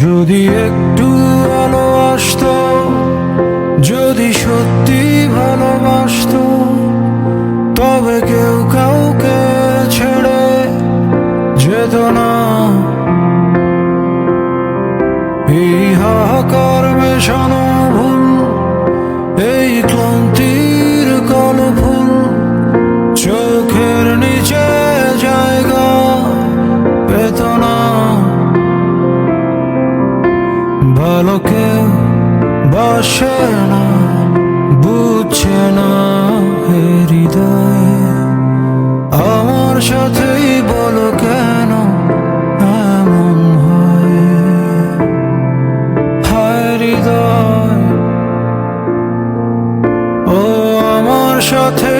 যদি একটু ভালোবাসতো, যদি সত্যি ভালোবাসতো, তবে কেউ কাউকে ছেড়ে যেত না। এই হাহাকার মেশানো ভুল, এই ক্লান্তির ভালো কেউ বাসে না বুঝছে না হৃদয়। আমার সাথেই বলো কেন এমন হয়? হৃদয়। ও আমার সাথে